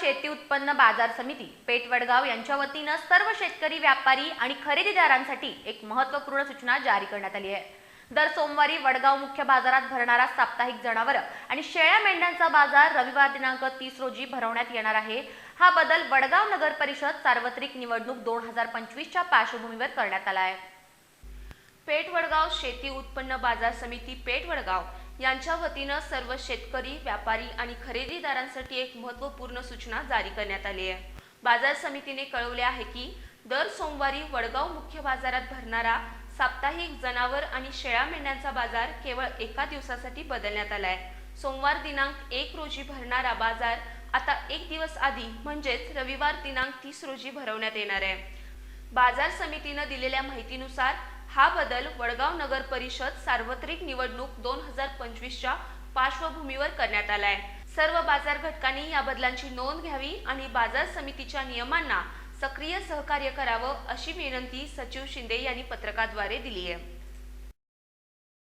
शेती उत्पन्न बाजार समिती पेठ वडगाव यांच्या वतीनं सर्व शेतकरी व्यापारी आणि खरेदीदारांसाठी एक महत्त्वपूर्ण सूचना जारी करण्यात आली आहे. दर सोमवारी वडगाव मुख्य बाजारात भरणारा साप्ताहिक जनावर आणि शेळ्या मेंढ्यांचा बाजार रविवार दिनांक तीस रोजी भरवण्यात येणार आहे. हा बदल वडगाव नगर परिषद सार्वत्रिक निवडणूक दोन हजार पंचवीसच्या पार्श्वभूमीवर करण्यात आला आहे. पेठ वडगाव शेती उत्पन्न बाजार समिती पेठ वडगाव यांच्या वतीनं सर्व शेतकरी व्यापारी आणि खरेदीदारांसाठी एक महत्त्वपूर्ण सूचना जारी करण्यात आली आहे. बाजार समितीने कळवले आहे की दर सोमवारी वडगाव मुख्य बाजारात भरणारा साप्ताहिक जनावर आणि शेळ्या मेंढ्यांचा बाजार केवळ एका दिवसासाठी बदलण्यात आला आहे. सोमवार दिनांक एक रोजी भरणारा बाजार आता एक दिवस आधी म्हणजेच रविवार दिनांक तीस रोजी भरवण्यात येणार आहे. बाजार समितीनं दिलेल्या माहितीनुसार हा बदल वडगाव नगर परिषद सार्वत्रिक निवडणूक दोन हजार पंचवीसच्या पार्श्वभूमीवर करण्यात आलाय. सर्व बाजार घटकांनी या बदलांची नोंद घ्यावी आणि बाजार समितीच्या नियमांना सक्रिय सहकार्य करावं अशी विनंती सचिव शिंदे यांनी पत्रकाद्वारे दिली आहे